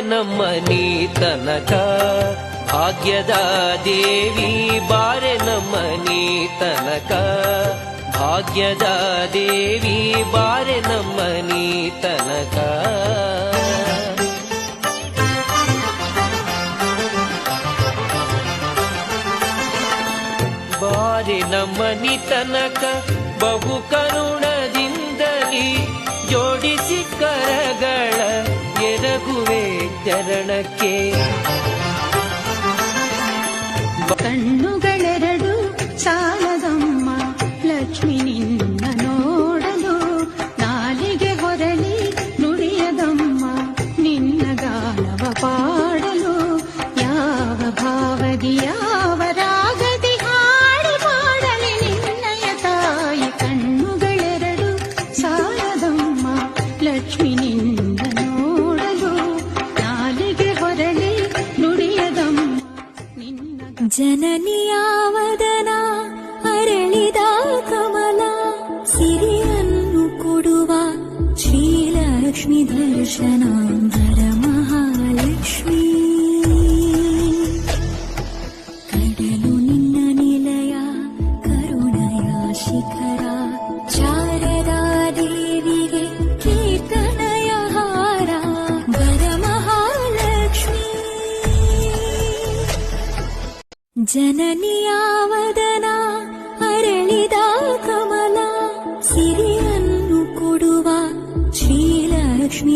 ನಮ್ಮ ನೀ ತನಕ ಭಾಗ್ಯದ ದೇವಿ ಬಾರೆ ನಮ್ಮ ನೀ ತನಕ ಭಾಗ್ಯದ ದೇವಿ ಬಾರೆ ನಮ್ಮ ನೀ ತನಕ ಬಾರೆ ನಮ್ಮ ನೀ ತನಕ ಬಹು ಕರುಣದಿಂದಲಿ ಜೋಡಿಸಿ ಕರಗಳ ಎರಗುವೆ ಚರಣಕ್ಕೆ ಕಣ್ಣುಗಳೆರಡು ಸಾಲದಮ್ಮ.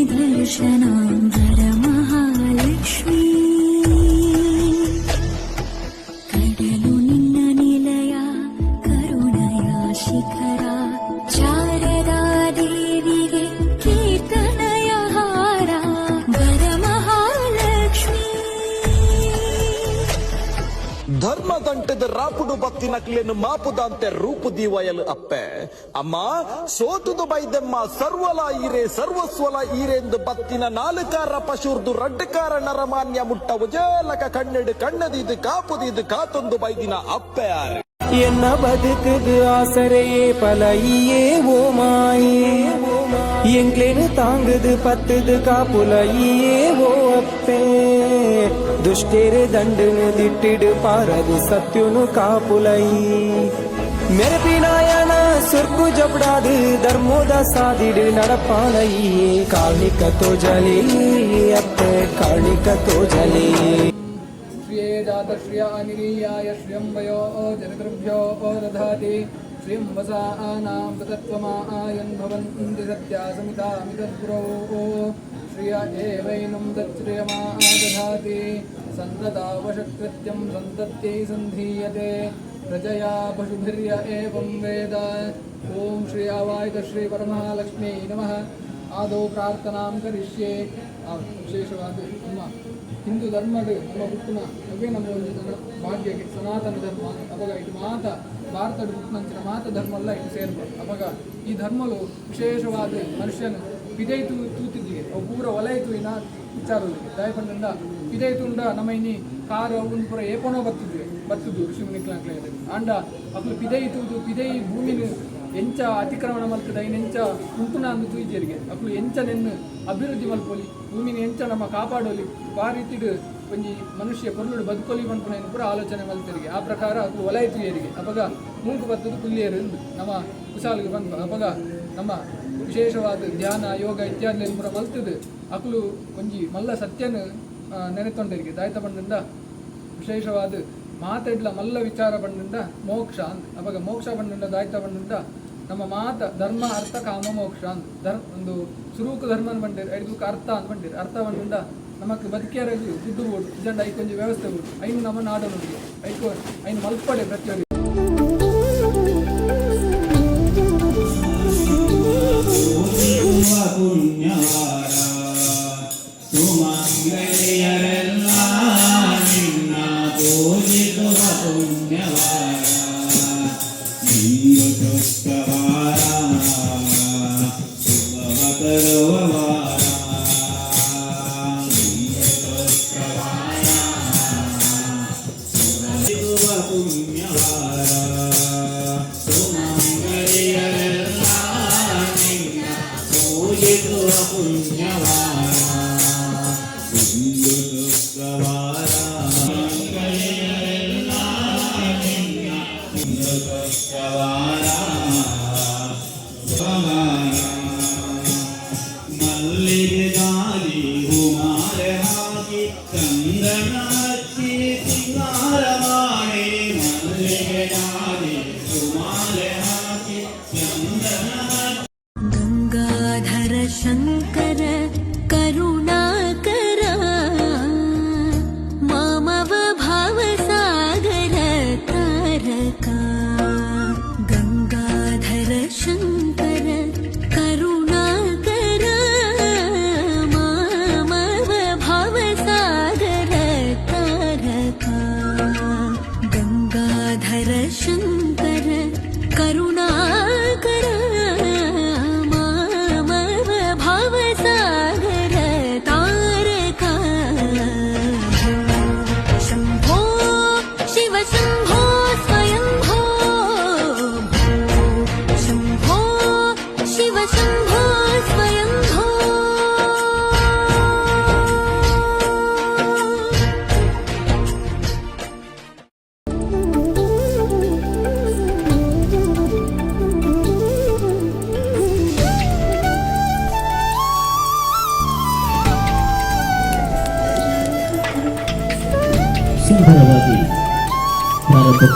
निदर्शनाम् ಮಾಪುದಂತೆ ರೂಪು ದೀವಯಲು ಅಪ್ಪೆ ಅಮ್ಮ ಸೋತುದು ಬೈದೆಮ್ಮ ಸರ್ವಲ ಈರೆ ಸರ್ವಸ್ವಲ ಈರೆಂದು ಬತ್ತಿನ ನಾಲ್ಕಾರ ಪಶುರ್ದು ರಡ್ಡಕಾರ ನರಮಾನ್ಯ ಮುಟ್ಟ ಉಜೇಲಕ ಕಣ್ಣೆಡು ಕಣ್ಣದಿದು ಕಾಪುದಿದು ಕಾತೊಂದು ಬೈದಿನ ಅಪ್ಪೆ ಆರೆ ಎನ್ನ ಬದುಕದು ಆಸರೆಯೇ பலையே ஓமாயே எங்களேனு தாங்குது பத்துது காப்புலையே ஓ அப்பே ದುಷ್ಟೇರೆ ದಂಡನು ದಿಟ್ಟಿಡು ಪಾರದು ಸತ್ಯನು ಕಾಪುಲೈ ಮೆರಪಿನಾಯಣ ಸುರ್ಕು ಜಬಡಾದು ಧರ್ಮೋದ ಸಾದಿಡು ನಡಪಾಲೈ ಕಾಳಿಕ ತೋಜಲಿ ಅತ್ತೆ ಕಾಳಿಕ ತೋಜಲಿ ಶ್ರಿಯೇ ಜಾತ ಶ್ರಿಯ ಅನಿಲೀಯಾಯ ಶ್ರಿಯಂಬಯೋ ಜಗದ್ರಭ್ಯೋ ದಧಾತಿ श्रीं वसानां ततत्वमायन् भवन्ति श्रिय एवैनं तच्छ्रियमादधाति। सन्ततावशकृत्यं सन्तत्यै सन्धीयते। प्रजया पशुभिर्य एवं वेद। ॐ श्री आवायितश्रीपरमहालक्ष्म्यै नमः। आदौ प्रार्थनां करिष्ये। विशेषवादि। ಹಿಂದೂ ಧರ್ಮದ ನಮ್ಮ ಹುಟ್ಟಿನ ಅವೇ ನಮ್ಮ ಒಂದು ಭಾಗ್ಯ ಸನಾತನ ಧರ್ಮ, ಅವಾಗ ಇದು ಮಾತ, ಭಾರತದ ಹುಟ್ಟಿನಂಚಿನ ಮಾತ, ಧರ್ಮ ಎಲ್ಲ ಇದು ಸೇರ್ಬೋದು. ಅವಾಗ ಈ ಧರ್ಮಲು ವಿಶೇಷವಾದ ಮನುಷ್ಯನ ಪಿದೈ ತೂ ತೂತಿದ್ದಿಗೆ, ಅವು ಪೂರ ಒಲಯಿತು ಇನ್ನ ವಿಚಾರದಲ್ಲಿ ದಯಪಂಡ ಪಿದೈ ತುಂಡ ನಮ್ಮ ಇನ್ನಿ ಕಾರು ಒಂದು ಪೂರ ಏಪೋನೋ ಬರ್ತಿದ್ವಿ ಬರ್ತಿದ್ವು ಋಷಿ ಅಂಡ ಅಕ್ಲು ಪಿದೈ ತೂದು ಪಿದೈ ಭೂಮಿನ ಎಂಚ ಅತಿಕ್ರಮಣ ಮಲ್ಪದ ಎಂಚ ಉಂಟುನ ಅಂದು ತೂಜರಿಗೆ ಅಕ್ಲು ಎಂಚ ನೆನ್ನು ಅಭಿವೃದ್ಧಿ ಮಲ್ಪೊಲಿ, ಭೂಮಿನ ಎಂಚ ನಮ್ಮ ಕಾಪಾಡೋಲಿ ಆ ರೀತಿಡು ಒಂಜಿ ಮನುಷ್ಯ ಪೊರ್ಲುಡು ಬದುಕೊಲಿ ಮನ್ಪುನ ಪೂರ ಆಲೋಚನೆ ಮಲ್ತರಿಗೆ. ಆ ಪ್ರಕಾರ ಅಕ್ಲು ವಲಯ ತುಯರಿಗೆ ಅಪಗ ಮೂಂಕು ಬತ್ತದು ಕುಲ್ಲಿಯರು ನಮ್ಮ ಕುಸಾಲಿಗೆ ಬಂದು. ಅಪಗ ನಮ್ಮ ವಿಶೇಷವಾದ ಧ್ಯಾನ, ಯೋಗ ಇತ್ಯಾದಿ ಪೂರ ಮಲ್ತದು ಅಕ್ಲು ಒಂಜಿ ಮಲ್ಲ ಸತ್ಯನ ನೆನೆತೊಂಡರಿಗೆ. ದಾಯ್ತ ಬಂದಿಂದ ವಿಶೇಷವಾದ ಮಾತಾಡ್ಲ ಮಲ್ಲ ವಿಚಾರ ಬಂದಿಂದ ಮೋಕ್ಷ ಅಂತ ಅವಾಗ ಮೋಕ್ಷ ಬಂದಿಂದ ದಾಯ್ತ ಬಂದಿಂದ ನಮ್ಮ ಮಾತ ಧರ್ಮ, ಅರ್ಥ, ಕಾಮ, ಮೋಕ್ಷ ಅಂತ ಧರ್ಮ ಒಂದು ಸುರೂಕ ಧರ್ಮ ಬಂದಿರ್ ಐದು ಅರ್ಥ ಅಂತ ಬಂದಿರ್. ಅರ್ಥ ಬಂದಿಂದ ನಮಗೆ ಬದುಕಿಯರಾಗಿ ದುಡ್ಡು ಬೋಡು ಇದಂಡ ಐಕೊಂಜಿ ವ್ಯವಸ್ಥೆ ಬೋಡು ಐನು ನಮ್ಮ ನಾಡು ನೋಡಿ. ಐಕೋ, ಐನು ಮಲ್ಪಡೆ ಪ್ರತಿಯೊಂದು ಪುಣ್ಯವಾರ रशन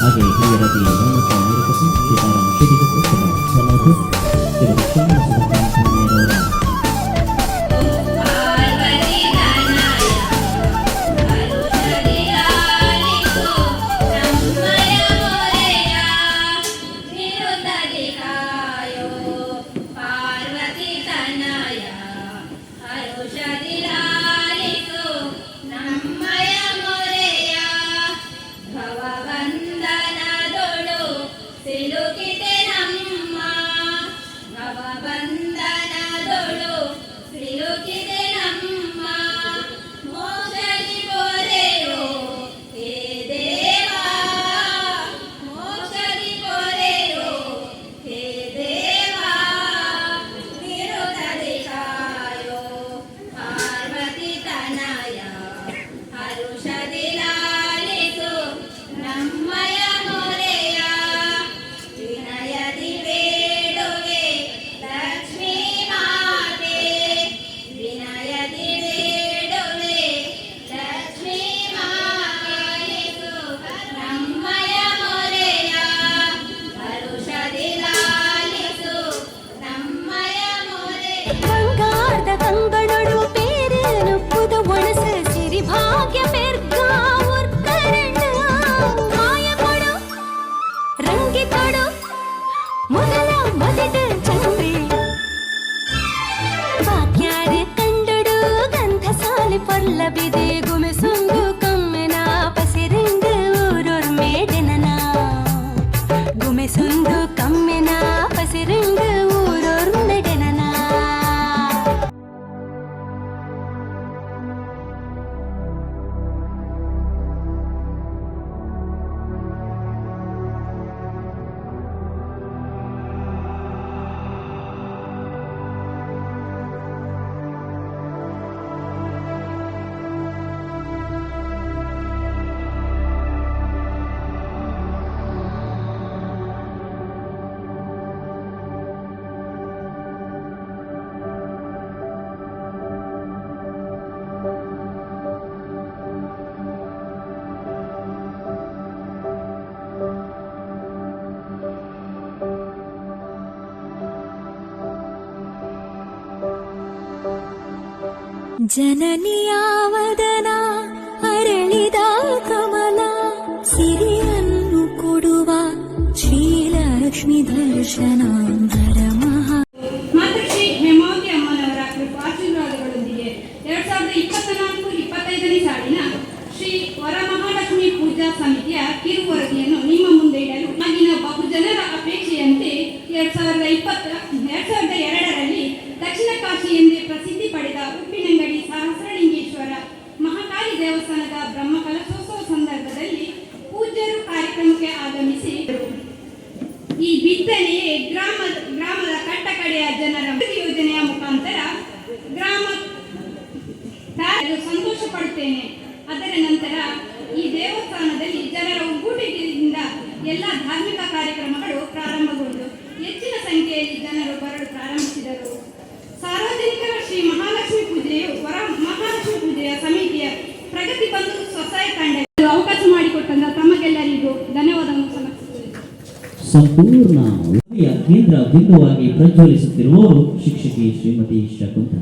ಹಾಗೆ ಹಿರಿಯರಲ್ಲಿ ಮೌನ ಕಾಯಿರುತ್ತದೆ ಗಿಟಾರನ್ನು ಹಿಡಿದು ಕೊಡುತ್ತದೆ ಎಲ್ಲರಿಗೂ ತೆಗೆದುಕೊಂಡು ಜನನಿಯಾವದನ ಅರಳಿದ ಕಮಲ ಸಿರಿಯನ್ನು ಕೊಡುವ ಶ್ರೀಲಕ್ಷ್ಮಿ ದರ್ಶನ ಪ್ರಜ್ವಲಿಸುತ್ತಿರುವವರು ಶಿಕ್ಷಕಿ ಶ್ರೀಮತಿ ಶಕುಂತ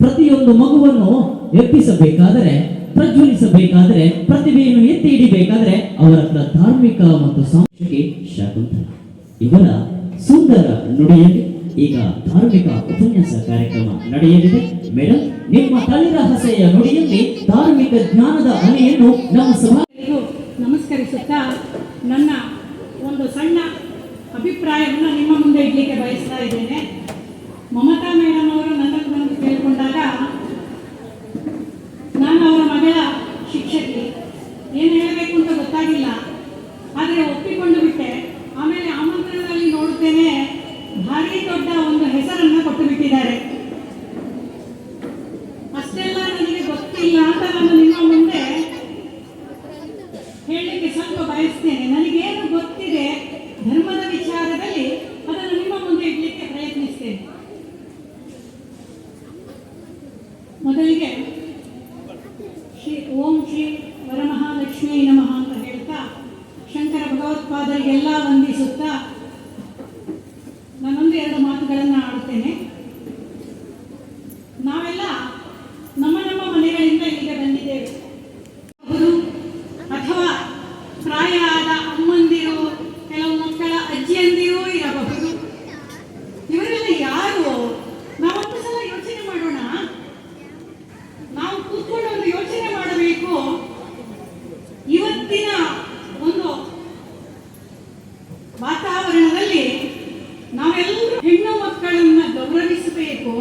ಪ್ರತಿಯೊಂದು ಮಗುವನ್ನು ಎಪ್ಪಿಸಬೇಕಾದರೆ ಪ್ರಜ್ವಲಿಸಬೇಕಾದರೆ, ಪ್ರತಿಭೆಯನ್ನು ಎತ್ತಿ ಹಿಡಿಬೇಕಾದರೆ ಅವರ ಹತ್ರ ಧಾರ್ಮಿಕ ಮತ್ತು ಸಾಂಸ್ಕೃತಿಕ ಶಕುಂತ ಇವರ ಸುಂದರ ನುಡಿಯಲ್ಲಿ ಈಗ ಧಾರ್ಮಿಕ ಉಪನ್ಯಾಸ ಕಾರ್ಯಕ್ರಮ ನಡೆಯಲಿದೆ. ಮೇಡಮ್ ನಿಮ್ಮ ತಲೆ ರಹಸ್ಯ ನುಡಿಯಲ್ಲಿ ಧಾರ್ಮಿಕ ಜ್ಞಾನದ ಅಲೆಯನ್ನು ನಮ್ಮ ಸಭಾ ನಮಸ್ಕರಿಸುತ್ತಾ ನನ್ನ ಒಂದು ಸಣ್ಣ ಅಭಿಪ್ರಾಯವನ್ನು ನಿಮ್ಮ ಮುಂದೆ ಇಡ್ಲಿಕ್ಕೆ ಬಯಸ್ತಾ ಇದ್ದೇನೆ. ಮಮತಾ ಮೇಡಮ್ ಅವರು ನನ್ನನ್ನು ಬಂದು ಕೇಳಿಕೊಂಡಾಗ, ನಾನು ಅವರ ಮಗಳ ಶಿಕ್ಷಕಿ. ಏನು ಹೇಳಬೇಕು ಅಂತ ಗೊತ್ತಾಗಿಲ್ಲ. ಆದರೆ ವಾತಾವರಣದಲ್ಲಿ ನಾವೆಲ್ಲರೂ ಹೆಣ್ಣು ಮಕ್ಕಳನ್ನ ಗೌರವಿಸಬೇಕು.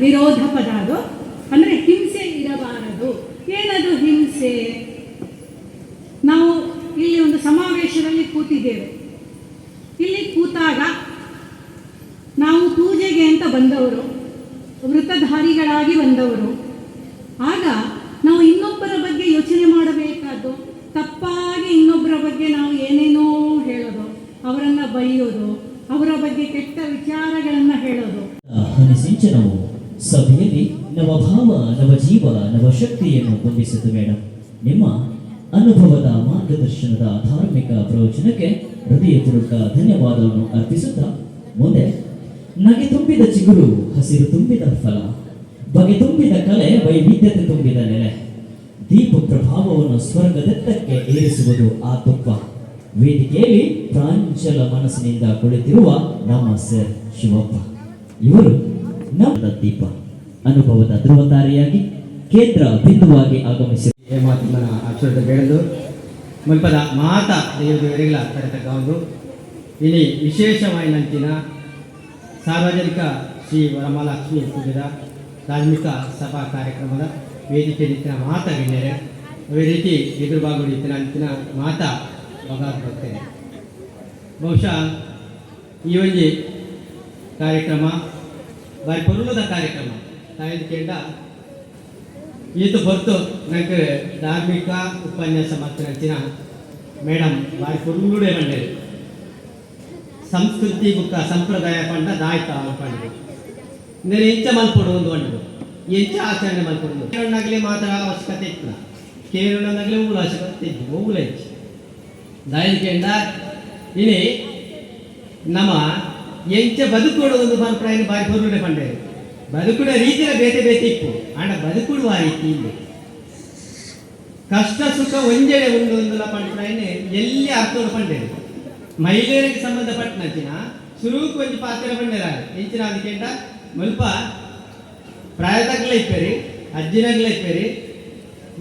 ವಿರೋಧ ಪದ ಅದು. ಅಂದರೆ ಹಿಂಸೆ ಇರಬಾರದು. ಏನದು ಹಿಂಸೆ? ನಾವು ಇಲ್ಲಿ ಒಂದು ಸಮಾವೇಶದಲ್ಲಿ ಕೂತಿದ್ದೇವೆ. ಇಲ್ಲಿ ಕೂತಾಗ ನಾವು ಪೂಜೆಗೆ ಅಂತ ಬಂದವರು, ವೃತ್ತಧಾರಿಗಳಾಗಿ ಬಂದವರು ಶಕ್ತಿಯನ್ನು ತುಂಬಿಸಿತು ಮೇಡಮ್ ನಿಮ್ಮ ಅನುಭವದ ಮಾರ್ಗದರ್ಶನದ ಧಾರ್ಮಿಕ ಪ್ರವಚನಕ್ಕೆ ಹೃದಯಪೂರ್ವಕ ಧನ್ಯವಾದವನ್ನು ಅರ್ಪಿಸುತ್ತಾ ಮುಂದೆ, ನಗೆ ತುಂಬಿದ ಚಿಗುರು, ಹಸಿರು ತುಂಬಿದ ಫಲ, ಬಗೆ ತುಂಬಿದ ಕಲೆ, ವೈವಿಧ್ಯತೆ ತುಂಬಿದ ನೆಲೆ, ದೀಪ ಪ್ರಭಾವವನ್ನು ಸ್ವರ್ಗದತ್ತಕ್ಕೆ ಏರಿಸುವುದು ಆ ತುಪ್ಪ ವೇದಿಕೆಯಲ್ಲಿ ಪ್ರಾಂಚಲ ಮನಸ್ಸಿನಿಂದ ಕುಳಿತಿರುವ ನಮ್ಮ ಸರ್ ಶಿವಪ್ಪ. ಇವರು ನಮ್ಮ ದೀಪ. ಅನುಭವದ ಧ್ರುವತಾರಿಯಾಗಿ ಕೇಂದ್ರ ಬಿಂದುವಾಗಿ ಆಗಮಿಸಿದೆ ಮಾತನ್ನ ಆಚರಣೆ ಬೆಳೆದು ಮುಲ್ಪದ ಮಾತ ದೇವರು ಎರಿಗಳ ತರತಕ್ಕವರು ಇಲ್ಲಿ ವಿಶೇಷವಾಯಿನಂತಿನ ಸಾರ್ವಜನಿಕ ಶ್ರೀ ವರಮಾಲಕ್ಷ್ಮಿ ಪೂಜದ ಧಾರ್ಮಿಕ ಸಭಾ ಕಾರ್ಯಕ್ರಮದ ವೇದಿಕೆ ನಿಂತಿನ ಮಾತ ಹಿನ್ನೆಲೆ ಅದೇ ರೀತಿ ಎದುರು ಭಾಗ ನಿಂತಿನ ಮಾತ ಬಗಾದ ಬರ್ತೇನೆ ಬಹುಶಃ ಈ ಒಂದು ಕಾರ್ಯಕ್ರಮ, ಬಾರಿ ಕಾರ್ಯಕ್ರಮ ತಾಯಿ ಕೇಂದ್ರ ಈತ ಹೊರತು ನನಗೆ ಧಾರ್ಮಿಕ ಉಪನ್ಯಾಸ ಮಾತನಾಡ್ತಿನ ಮೇಡಮ್ ಬಾರಿ ಪುರುಳುಡೆ ಬಂಡೇರು ಸಂಸ್ಕೃತಿ ಬುಕ್ಕ ಸಂಪ್ರದಾಯ ಪಂಡ ದಾಯ್ತ ಪಂಡು నేను ಎಂಚ ಮಲ್ಪಡು ಒಂದು ಬಂಡು ಎಂಚ ಆಚರಣೆ ಮಲ್ಪಡು ಕೇರಳನಾಗಲಿ ಮಾತಾಡ ಅವಶ್ಯಕತೆ ಇತ್ತು ಕೇರಳನಾಗಲಿ ಊಳ ಅವಶ್ಯಕತೆ ಇದ್ದು ಊಳ ಹೆಚ್ಚು ದಾಯಿಕೆಂಡ ಇನಿ ನಮ್ಮ ಎಂಚ ಬದುಕೋಡು ಒಂದು ಮಲ್ಪಡ ಬಾರಿ ಪುರುಳುಡೆ ಪಂಡೇರು ಬದುಕುಡ ರೀತಿಯ ಬೇತೆ ಬೇತೆ ಇಪ್ಪು ಆಂಡ ಬದುಕುಡುವ ರೀತಿ ಇಲ್ಲಿ ಕಷ್ಟ ಸುಖ ಒಂಜೆಡೆ ಉಂಡು ಒಂದು ಪಂಡ್ರೆ ಎಲ್ಲಿ ಅರ್ಥೋಡು ಪಂಡೇರು ಮಹಿಳೆಯರಿಗೆ ಸಂಬಂಧಪಟ್ಟನಂಚಿನ ಸುರುಕು ಒಂಜಿ ಪಾತ್ರ ಪಂಡೇರ ಎಂಚಿನ ಅದಕ್ಕೆಂಡ ಮುಲ್ಪ ಪ್ರಾಯದಗ್ಲ ಇಪ್ಪೇರಿ ಅಜ್ಜಿನಗ್ಲ ಇಪ್ಪೇರಿ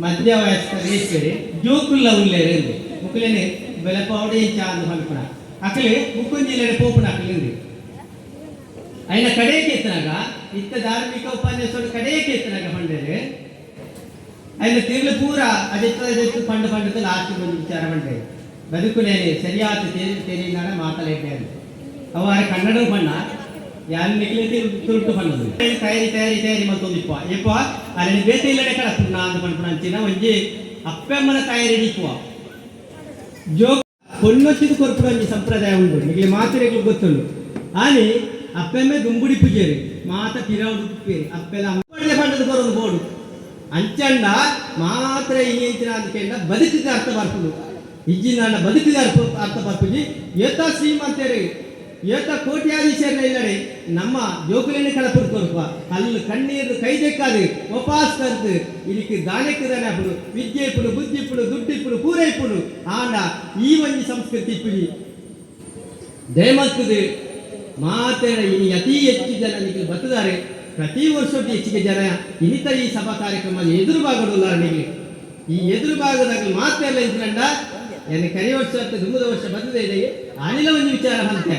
ಮಧ್ಯ ವಯಸ್ಕರಿಗೆ ಇಪ್ಪೇರಿ ಜೋಕುಲ್ಲ ಉಲ್ಲೇರು ಎಂದು ಮುಕ್ಕಲೇನೆ ಬೆಲಪಾವಡಿ ಎಂಚ ಅಂದು ಮಲ್ಪಣ ಅಕಲೆ ಮುಕ್ಕುಂಜಿಲೇನೆ ಪೋಪುಣ ಅಕಲಿಂದು ఆయన కడేకి ఎత్తినాగా ఇత్త ధార్మిక ఉపన్యాసుడు కడేకి ఎత్తినాగా పండేది ఆయన తీర్లు పూర అది ఎత్తు పండు పండుతో లాస్ట్ ముందు విచార పండే ಬದುಕುನೇನೆ ಸರಿಯಾದ ತೇರಿ ತೇರಿನಾಗ ಮಾತಲೇಟಾರು ಅವಾರ ಕನ್ನಡ ಬಣ್ಣ ಯಾರು ನಿಕ್ಲಿತಿ ತುರುಟು ಬಣ್ಣದು ತಯಾರಿ ತಯಾರಿ ತಯಾರಿ ಮತ್ತೊಂದು ಇಪ್ಪ ಇಪ್ಪ ಅಲ್ಲಿ ಬೇತೆ ಇಲ್ಲಡೆ ಕಡ ಪುಣ್ಣ ಅಂತ ಪಂಪಣ ಅಂಚಿನ ಒಂಜಿ ಅಪ್ಪೆಮ್ಮನ ತಯಾರಿ ಇಡಿಪುವ ಜೋ పొన్నొచ్చిది కొరుపుడు అని సంప్రదాయం ఉండు మిగిలిన మాతరేకులు ಗೊತ್ತುಂಡು అని അപ്പമ്മ ദുമ്പുടിപ്പിച്ചേര് മാത്ത പിരാവുടിപ്പേര് അപ്പല അമ്മടെ പണ്ടത് പറഞ്ഞു പോടും ಅಂಚಂಡ ಮಾತ್ರ ಇಂಚಿನ ಅಂದ್ಕೆಂಡ ಬದುಕಿಗೆ ಅರ್ಥ ಬರ್ಪುದು ಇಜ್ಜಿನ ಬದುಕಿಗೆ ಅರ್ಥ ಅರ್ಥ ಬರ್ಪುಜಿ ಏತ ಶ್ರೀಮಂತರಿ, ಏತ ಕೋಟ್ಯಾಧೀಶರನ್ನ ಇಲ್ಲಡೆ ನಮ್ಮ ಜೋಕುಲನ್ನ ಕಳಪುರು ಕೊರಪ ಕಲ್ಲು ಕಣ್ಣೀರು ಕೈ ತೆಕ್ಕಾದು ಉಪವಾಸ ಕರ್ದು ಇದಕ್ಕೆ ದಾನಕ್ಕೆ ದಾನ ಹಾಪುಡು ವಿದ್ಯೆ ಇಪ್ಪುಡು, ಬುದ್ಧಿ ಇಪ್ಪುಡು, ದುಡ್ಡು ಇಪ್ಪುಡು ಪೂರೈಪ್ಪುಡು ಆಂಡ ಈ ಒಂದು ಸಂಸ್ಕೃತಿ ಇಪ್ಪುಡಿ. ದಯಮತ್ತದು ಮಾತೇನ ಇನ್ನು ಅತಿ ಹೆಚ್ಚು ಜನ ನಿಮಗೆ ಬರ್ತಿದ್ದಾರೆ ಪ್ರತಿ ವರ್ಷದ ಹೆಚ್ಚಿಗೆ ಜನ ಇನ್ನಿತರ ಈ ಸಭಾ ಕಾರ್ಯಕ್ರಮ ಎದುರು ಭಾಗದಲ್ಲ ನಿಮಗೆ ಈ ಎದುರು ಭಾಗದಾಗ ಮಾತೆಲ್ಲ ಇದ್ರಂಡ ಏನು ವರ್ಷ ಅಂತ ವರ್ಷ ಬಂದಿದೆ ಇದೆ ಅನಿಲ ಒಂದು ವಿಚಾರ ಅಂತೆ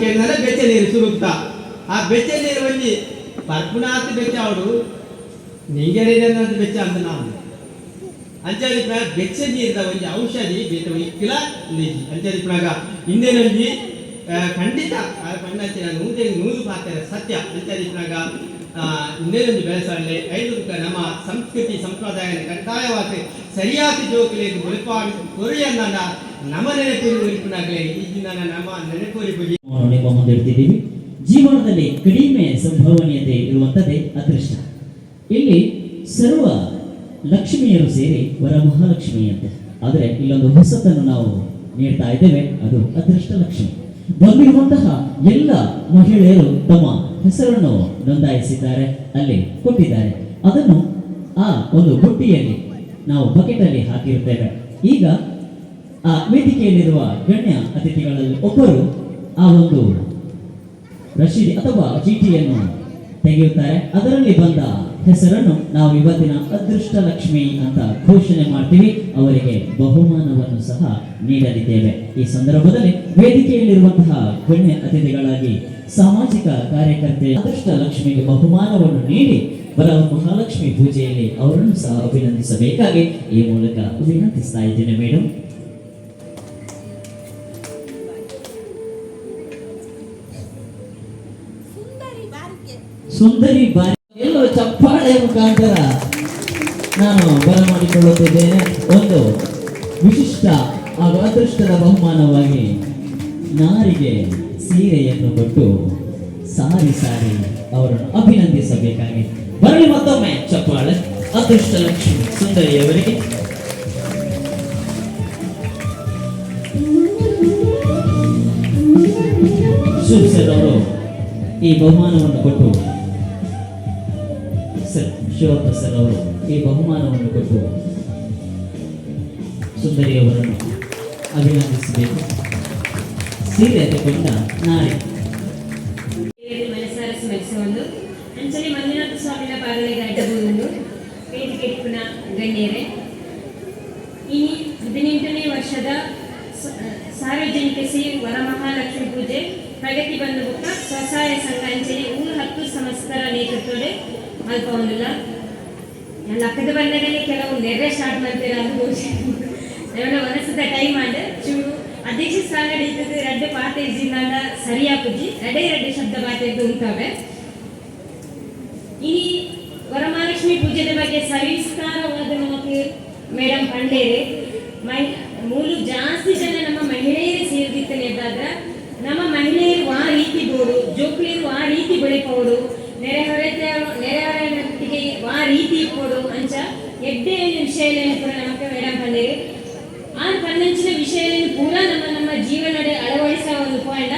ಕೇಳಿದ್ರೆ ಬೆಚ್ಚ ನೀರು ಸುರುಕ್ತ ಆ ಬೆಚ್ಚ ನೀರು ಬಂದು ಪರ್ಪುನಾಥ ಬೆಚ್ಚ ಅವಡು ನಿಂಗೆರೇನ ಬೆಚ್ಚ ಅಂತ ನಾವು ಅಂಚಾದಿ ಪ್ರಾಗ ಬೆಚ್ಚ ನೀರಿದ ಒಂದು ಔಷಧಿ ಬೇಕಿಲ್ಲ ಅಂಚಾದಿ ಪ್ರಾಗ ಹಿಂದಿನಲ್ಲಿ ಖಂಡಿತ. ಪಣ್ಣಚ್ಚಿನ ನೂತೆ ನೂರು ಪಾತ್ರ, ಸತ್ಯ ಅಂತ ಇದ್ದಾಗ ಇನ್ನೇನೊಂದು ಬೆಳೆಸಲಿ ಐದು ನಮ್ಮ ಸಂಸ್ಕೃತಿ ಸಂಪ್ರದಾಯ ಕಡ್ಡಾಯವಾಗಿ ಸರಿಯಾದ ಜೋಕಲಿಗೆ ಒಳಪಾಡಿ ನಮ್ಮ ನೆನಪಿನ ಉಳಿಪಿನಾಗಲಿ ಈ ದಿನ ನಮ್ಮ ನೆನಪುರಿ ನಿಮ್ಮ ಜೀವನದಲ್ಲಿ ಕಡಿಮೆ ಸಂಭವನೀಯತೆ ಇರುವಂತದ್ದೇ ಅದೃಷ್ಟ. ಇಲ್ಲಿ ಸರ್ವ ಲಕ್ಷ್ಮಿಯರು ಸೇರಿ ವರಮಹಾಲಕ್ಷ್ಮಿ ಅಂತ. ಆದರೆ ಇಲ್ಲೊಂದು ಹೊಸತನ್ನು ನಾವು ನೀಡ್ತಾ ಇದ್ದೇವೆ. ಅದು ಅದೃಷ್ಟ ಲಕ್ಷ್ಮಿ. ಬಂದಿರುವಂತಹ ಎಲ್ಲ ಮಹಿಳೆಯರು ತಮ್ಮ ಹೆಸರನ್ನು ನೋಂದಾಯಿಸಿದ್ದಾರೆ, ಅಲ್ಲಿ ಕೊಟ್ಟಿದ್ದಾರೆ. ಅದನ್ನು ಆ ಒಂದು ಬುಟ್ಟಿಯಲ್ಲಿ ನಾವು ಬಕೆಟ್ ಅಲ್ಲಿ ಹಾಕಿರುತ್ತೇವೆ. ಈಗ ಆ ವೇದಿಕೆಯಲ್ಲಿರುವ ಗಣ್ಯ ಅತಿಥಿಗಳಲ್ಲಿ ಒಬ್ಬರು ಆ ಒಂದು ರಶೀದಿ ಅಥವಾ ಚೀಟಿಯನ್ನು ತೆಗೆಯುತ್ತಾರೆ. ಅದರಲ್ಲಿ ಬಂದ ಹೆಸರನ್ನು ನಾವು ಇವತ್ತಿನ ಅದೃಷ್ಟ ಲಕ್ಷ್ಮಿ ಅಂತ ಘೋಷಣೆ ಮಾಡ್ತೀವಿ. ಅವರಿಗೆ ಬಹುಮಾನವನ್ನು ಸಹ ನೀಡಲಿದ್ದೇವೆ. ಈ ಸಂದರ್ಭದಲ್ಲಿ ವೇದಿಕೆಯಲ್ಲಿರುವಂತಹ ಗಣ್ಯ ಅತಿಥಿಗಳಾಗಿ ಸಾಮಾಜಿಕ ಕಾರ್ಯಕರ್ತೆ ಅದೃಷ್ಟ ಲಕ್ಷ್ಮಿಗೆ ಬಹುಮಾನವನ್ನು ನೀಡಿ ಬರ ಮಹಾಲಕ್ಷ್ಮಿ ಪೂಜೆಯಲ್ಲಿ ಅವರನ್ನು ಸಹ ಅಭಿನಂದಿಸಬೇಕಾಗಿ ಈ ಮೂಲಕ ವಿನಂತಿಸ್ತಾ ಇದ್ದೇನೆ ಮೇಡಮ್ ಸುಂದರಿ ಬಾರಿ ಚಪ್ಪಾಳೆ ಮುಖಾಂತರ ನಾನು ಬರಮಾಡಿಕೊಳ್ಳುತ್ತಿದ್ದೇನೆ ಒಂದು ವಿಶಿಷ್ಟ ಹಾಗೂ ಅದೃಷ್ಟದ ಬಹುಮಾನವಾಗಿ ನಾರಿಗೆ ಸೀರೆಯನ್ನು ಕೊಟ್ಟು ಸಾರಿ ಸಾರಿ ಅವರನ್ನು ಅಭಿನಂದಿಸಬೇಕಾಗಿ. ಬರಲಿ ಮತ್ತೊಮ್ಮೆ, ಚಪ್ಪಾಳೆ. ಅದೃಷ್ಟ ಲಕ್ಷ್ಮಿ ಸುಂದರಿಯವರಿಗೆ. ಸೂಚಿಸಿದವರು ಈ ಬಹುಮಾನವನ್ನು ಕೊಟ್ಟು ಸರ್ ಶಿವಪ್ಪ ಸರ್ ಅವರು ಈ ಬಹುಮಾನವನ್ನು ಕೊಟ್ಟು ಸುಂದರಿಯವರನ್ನು ಅಭಿನಂದಿಸಬೇಕು. ಸೀರೆ ತಗೊಂಡ ನಾಳೆ ಮಂಜುನಾಥ ಸ್ವಾಮಿನ ಹದಿನೆಂಟನೇ ವರ್ಷದ ಸಾರ್ವಜನಿಕ ಸಿ ವರಮಹಾಲಕ್ಷ್ಮಿ ಪೂಜೆ ಪ್ರಗತಿ ಬಂದ ಬುಕ್ಕ ಸ್ವಸಹಾಯ ಸಂಘ ಅಂಚಲಿ ಊರು ಹತ್ತು ಸಂಸ್ಥರ ನೇತೃತ್ವದ ಅಲ್ಪ ಒಂದಿಲ್ಲ ಲಕ್ಕದ ಬಂದಾಗಲೇ ಕೆಲವು ನೆರೆ ಸ್ಟಾರ್ಟ್ ಮಾಡ್ತೀರ ಅದು ನಾವೆಲ್ಲ ಒಂದಸದ ಟೈಮ್ ಆದ ಚೂರು ಅಧ್ಯಕ್ಷ ಸ್ಥಾನ ಹಿಡಿತದೆ, ರಡ್ಡೆ ಪಾತೆ ಇದ್ದಿಲ್ಲ ಸರಿಯಾ ಪೂಜಿ ರಡ್ಡೆ ಶಬ್ದ ಪಾತೆ ಇದ್ದು ಉಂಟಾವೆ. ಇനി ವರಮಹಾಲಕ್ಷ್ಮಿ ಪೂಜೆದ ಬಗ್ಗೆ ಸವಿಸ್ತಾರವಾದ ನಮಗೆ ಮೇಡಮ್ ಪಂಡೇರೆ. ಮೈ ಮೂಲು ಜಾಸ್ತಿ ಜನ ನಮ್ಮ ಮಹಿಳೆಯರೇ ಸೇರಿದಿತ್ತನೆ ಇದ್ದಾಗ ನಮ್ಮ ಮಹಿಳೆಯರು ಆ ರೀತಿ ಬೋಡು ಜೋಕ್ಳಿಯರು ಆ ರೀತಿ ಬೆಳೆಪೋಡು. ನೆರೆಹೊರೆತ ನೆರೆಹೊರೆಗೆ ಆ ರೀತಿ ಕೊಡು ಅಂಚ. ಎಡ್ಡೆ ವಿಷಯಗಳನ್ನು ಕೂಡ ನಮಗೆ ಮೇಡಮ್ ಪಂಡೇರೆ ಆ ಕಣ್ಣಂಚಿನ ವಿಷಯಗಳನ್ನು ಪೂರ ನಮ್ಮ ನಮ್ಮ ಜೀವನಡೆ ಅಳವಡಿಸುವ ಒಂದು ಪಾಯಿಂಟ್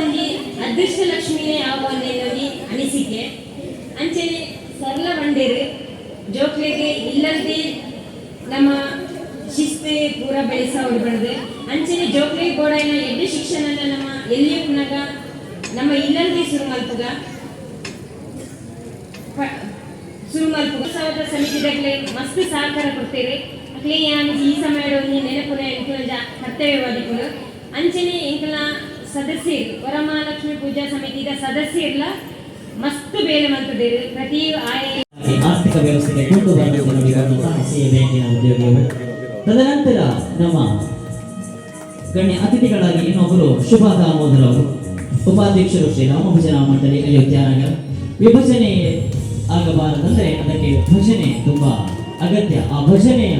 ಒಂದು ಅದೃಷ್ಟ ಲಕ್ಷ್ಮಿನೇ ಆಗುವ ಒಂದು ಅನಿಸಿಕೆ. ಅಂಚನೆ ಸರಳ ಬಂಡೇರು ಜೋಕ್ಲೆಗೆ ಇಲ್ಲದೆ ನಮ್ಮ ಶಿಸ್ತೆ ಪೂರ ಬೆಳೆಸ ಹೊಡ್ಬಾರ್ದು. ಅಂಚನೆ ಜೋಕ್ಲೆ ಗೋಡನ ಎಡ್ಡೆ ಶಿಕ್ಷಣನ ನಮ್ಮ ಎಲ್ಲಿಯೂ ನಮ್ಮ ಇಲ್ಲದೆ ಶುರು ಮಲ್ಪುಗ ಶುರು ಸಾವಿರದ ಸಮಿತಿದಾಗಲೇ ಮಸ್ತ್ ಸಹಕಾರ ಕೊಡ್ತೇವೆ ಅಕ್ಲೇ ಯಾನಿಗೆ ಈ ಸಮಯದ ಒಂದು ನೆನಪುನ ಎಂಕಲ ಕರ್ತವ್ಯವಾದಿಗಳು ಅಂಚನೆ ಎಂಕಲ ಸದಸ್ಯರು ವರಮಹಾಲಕ್ಷ್ಮಿ ಪೂಜಾ ಸಮಿತಿದ ಸದಸ್ಯರ್ಲ ಮಸ್ತ್ ಬೇಲೆ ಮಲ್ತದೇರು ಪ್ರತಿ ಆಯಾ ಆರ್ಥಿಕ ವ್ಯವಸ್ಥೆ ಕೊಂಡು ತದನಂತರ ನಮ್ಮ ಗಣ್ಯ ಅತಿಥಿಗಳಾಗಿ ಇನ್ನೊಬ್ಬರು ಶುಭ ದಾಮೋದರ್ ಅವರು ಉಪಾಧ್ಯಕ್ಷರು ಶ್ರೀ ರಾಮಭಜನಾ ಮಂಡಳಿ ಅಯೋಧ್ಯ ವಿಭಜನೆ ಆಗಬಾರದಂದ್ರೆ ಅದಕ್ಕೆ ಭಜನೆ ತುಂಬಾ ಅಗತ್ಯ. ಆ ಭಜನೆಯ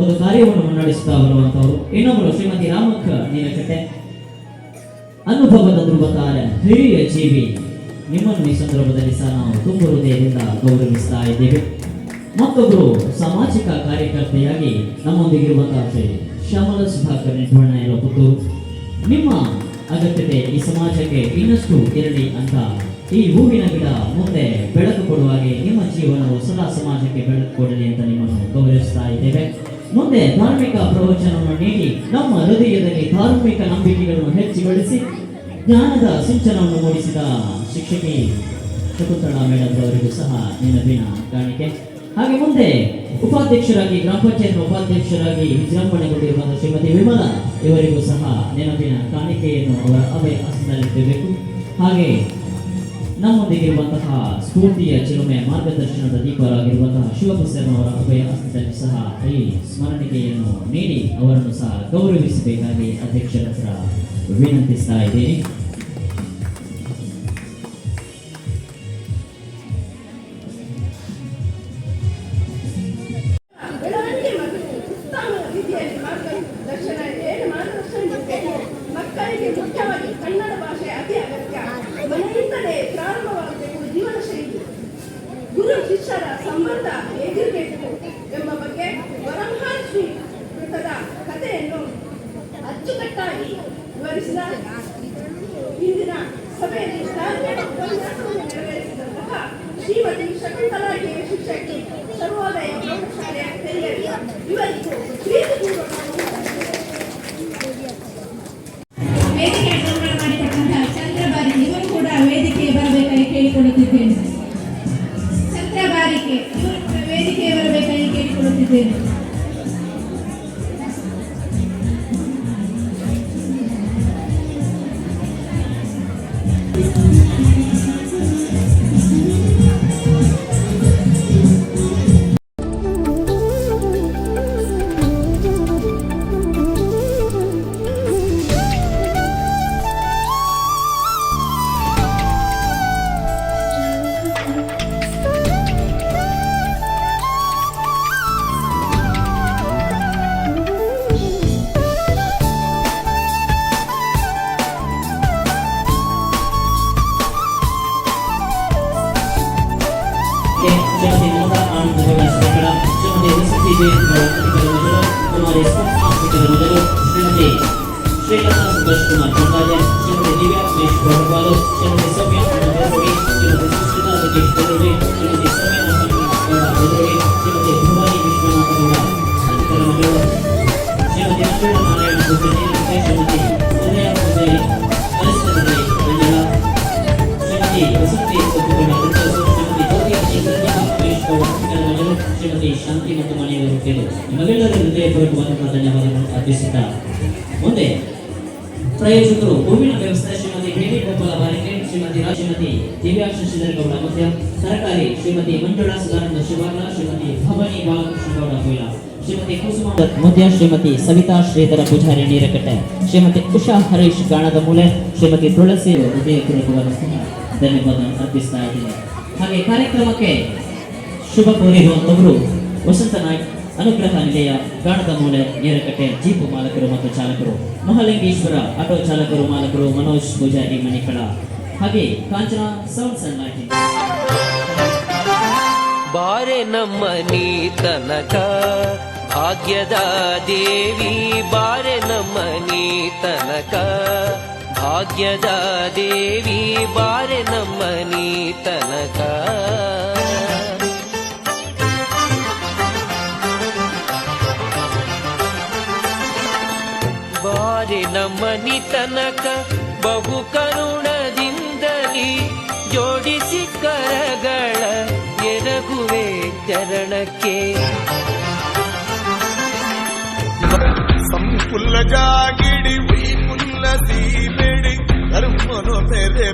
ಒಂದು ಕಾರ್ಯವನ್ನು ಮುನ್ನಡೆಸುತ್ತಾ ಬರುವಂತವರು. ಇನ್ನೊಬ್ಬರು ಶ್ರೀಮತಿ ರಾಮಕ್ಕ ನೀಲಕಟ್ಟೆ. ಅನುಭವದ ಧ್ರುವತಾರ, ಹಿರಿಯ ಜೀವಿ. ನಿಮ್ಮನ್ನು ಈ ಸಂದರ್ಭದಲ್ಲಿ ಸಹ ನಾವು ತುಂಬ ಹೃದಯದಿಂದ ಗೌರವಿಸ್ತಾ ಇದ್ದೇವೆ. ಮತ್ತೊಬ್ಬರು ಸಾಮಾಜಿಕ ಕಾರ್ಯಕರ್ತೆಯಾಗಿ ನಮ್ಮೊಂದಿಗಿರುವಂತಹ ಶ್ರೀ ಶ್ಯಾಮಲ ಸುಧಾಕರ್ ನಿರ್ವಹಣೆ ಇರಬಹುದು. ನಿಮ್ಮ ಅಗತ್ಯತೆ ಈ ಸಮಾಜಕ್ಕೆ ಇನ್ನಷ್ಟು ಇರಲಿ ಅಂತ ಈ ಹೂವಿನ ಗಿಡ ಮುಂದೆ ಬೆಳಕು ಕೊಡುವ ಹಾಗೆ ನಿಮ್ಮ ಜೀವನವು ಸದಾ ಸಮಾಜಕ್ಕೆ ಬೆಳಕು ಕೊಡಲಿ ಅಂತ ನಿಮ್ಮನ್ನು ಗೌರವಿಸ್ತಾ ಇದ್ದೇವೆ. ಮುಂದೆ ಧಾರ್ಮಿಕ ಪ್ರವಚನವನ್ನು ನೀಡಿ, ನಮ್ಮ ಹೃದಯದಲ್ಲಿ ಧಾರ್ಮಿಕ ನಂಬಿಕೆಗಳನ್ನು ಹೆಚ್ಚುಗೊಳಿಸಿ, ಜ್ಞಾನದ ಸಿಂಚನವನ್ನು ಮೂಡಿಸಿದ ಶಿಕ್ಷಕಿ ಶಕುಂತಳ ಮೇಡಮ್ ಅವರಿಗೂ ಸಹ ನೆನಪಿನ ಕಾಣಿಕೆ. ಹಾಗೆ ಮುಂದೆ ಉಪಾಧ್ಯಕ್ಷರಾಗಿ ಗ್ರಾಮ ಪಂಚಾಯತ್ ಉಪಾಧ್ಯಕ್ಷರಾಗಿ ವಿಜೃಂಭಣೆಗೊಂಡಿರುವಂತಹ ಶ್ರೀಮತಿ ವಿಮಲ ಇವರಿಗೂ ಸಹ ನೆನಪಿನ ಕಾಣಿಕೆಯನ್ನು ಅವರ ಅಭಯ ಹಸ್ತದಲ್ಲಿಡಬೇಕು ಹಾಗೆ ನಮ್ಮೊಂದಿಗಿರುವಂತಹ ಸ್ಫೂರ್ತಿಯ ಚಿಲುಮೆ ಮಾರ್ಗದರ್ಶನದ ದೀಪರಾಗಿರುವಂತಹ ಶಿವಪ್ರಸನ್ನ ಅವರ ಅಭಯ ಹಸ್ತದಲ್ಲಿ ಸಹ ಈ ಸ್ಮರಣಿಕೆಯನ್ನು ನೀಡಿ ಅವರನ್ನು ಸಹ ಗೌರವಿಸಬೇಕಾಗಿ ಅಧ್ಯಕ್ಷರ ಹತ್ರ ವಿನಂತಿಸ್ತಾ ಇದ್ದೀನಿ. ಶಾಂತಿ ಮತ್ತು ಮನೆಯ ಹುಟ್ಟಿರು ನಿಮಗೆಲ್ಲರ ಹೃದಯಪೂರ್ವಕವಾದಂತಹ ಧನ್ಯವಾದಗಳನ್ನು ಅರ್ಪಿಸುತ್ತಾ ಮುಂದೆ ಪ್ರಾಯೋಜಕರು, ಹೂವಿನ ವ್ಯವಸ್ಥೆ ಶ್ರೀಮತಿ ಬೇಬಿ ಗೋಪಾಲ ಶ್ರೀಮತಿ ರಾಜಮತಿ ದಿವ್ಯಾಕ್ಷ ಶ್ರೀಧರಗೌಡ ಮಧ್ಯ ತರಕಾರಿ ಶ್ರೀಮತಿ ಮಂಜುಳಾ ಸದಾನಂದ ಶಿವಾಲ ಶ್ರೀಮತಿ ಭವಾನಿ ಬಾಲಕೃಷ್ಣಗೌಡ ಗೌಡ ಕೊಯ್ಲ, ಶ್ರೀಮತಿ ಕುಸುಮ ಮುದ್ಯ ಶ್ರೀಮತಿ ಸವಿತಾ ಶ್ರೀಧರ ಪೂಜಾರಿ ನೀರಕಟ್ಟೆ, ಶ್ರೀಮತಿ ಉಷಾ ಹರೀಶ್ ಗಾಣದ ಮೂಲೆ, ಶ್ರೀಮತಿ ತುಳಸಿ ಹೃದಯಪೂರ್ವಕವಾದಂತಹ ಧನ್ಯವಾದ ಅರ್ಪಿಸ್ತಾ ಇದ್ದೀನಿ. ಹಾಗೆ ಕಾರ್ಯಕ್ರಮಕ್ಕೆ ಶುಭ ಕೋರಿರುವಂತವರು ವಸಂತ ನಾಯ್ಕ್ ಅನುಗ್ರಹ ನಿಲಯ, ಗಾಣದ ಮೂಲೆ, ನೇರಕಟ್ಟೆ, ಜೀಪು ಮಾಲಕರು ಮತ್ತು ಚಾಲಕರು. ಮಹಾಲಿಂಗೇಶ್ವರ ಆಟೋ ಚಾಲಕರು, ಮಾಲಕರು, ಮನೋಜ್ ಪೂಜಾರಿ, ಮಣಿಕಳ. ಹಾಗೆ ಕಾಂಚನ ಸೌಂಡ್ಸ್ ಅಂಡ್ ಬಾರೆ ನಮ್ಮ ನೀ ತನಕ ಭಾಗ್ಯದ ದೇವಿ, ಬಾರೆ ನಮ್ಮ ನೀ ತನಕ ಭಾಗ್ಯದ ದೇವಿ, ಬಾರೆ ನಮ್ಮ ನೀ ತನಕ ಬಾರೆ ನಮ್ಮ ನೀ ತನಕ ಬಹು ಕರುಣದಿಂದಲಿ ಜೋಡಿಸಿ ಕರಗಳ ಎರಗುವೆ ಚರಣಕ್ಕೆ. ಸಂಪುಲ್ಲ ಜಾಗಿಡಿ ಉಯಿ ಪುಲ್ಲ ಸೀಬೆಡಿ ಧರ್ಮನು ತೆರೆ